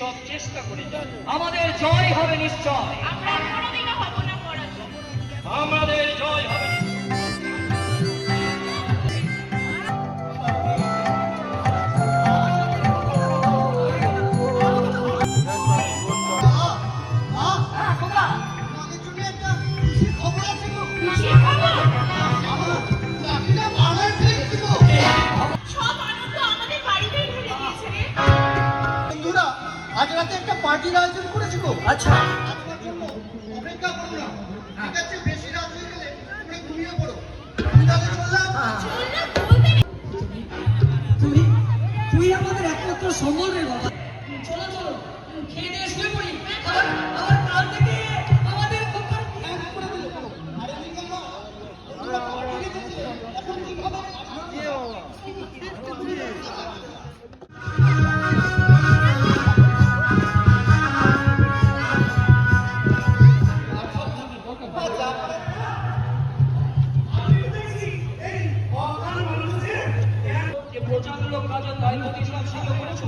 সব চেষ্টা করি। আমাদের জয় হবে নিশ্চয়। আজ রাতে একটা পার্টির আয়োজন করেছি গো। আচ্ছা। তুমি জন্য অপেক্ষা করো না ঠিক আছে বেশি রাত হয়ে গেলে তোমরা ঘুমিয়ে পড়ো। আমি তাহলে চললাম। চললাম তুই তুই আমাদের একমাত্র সম্বল রে বাবা। কাজের দায়িত্ব স্বীকার করেছ?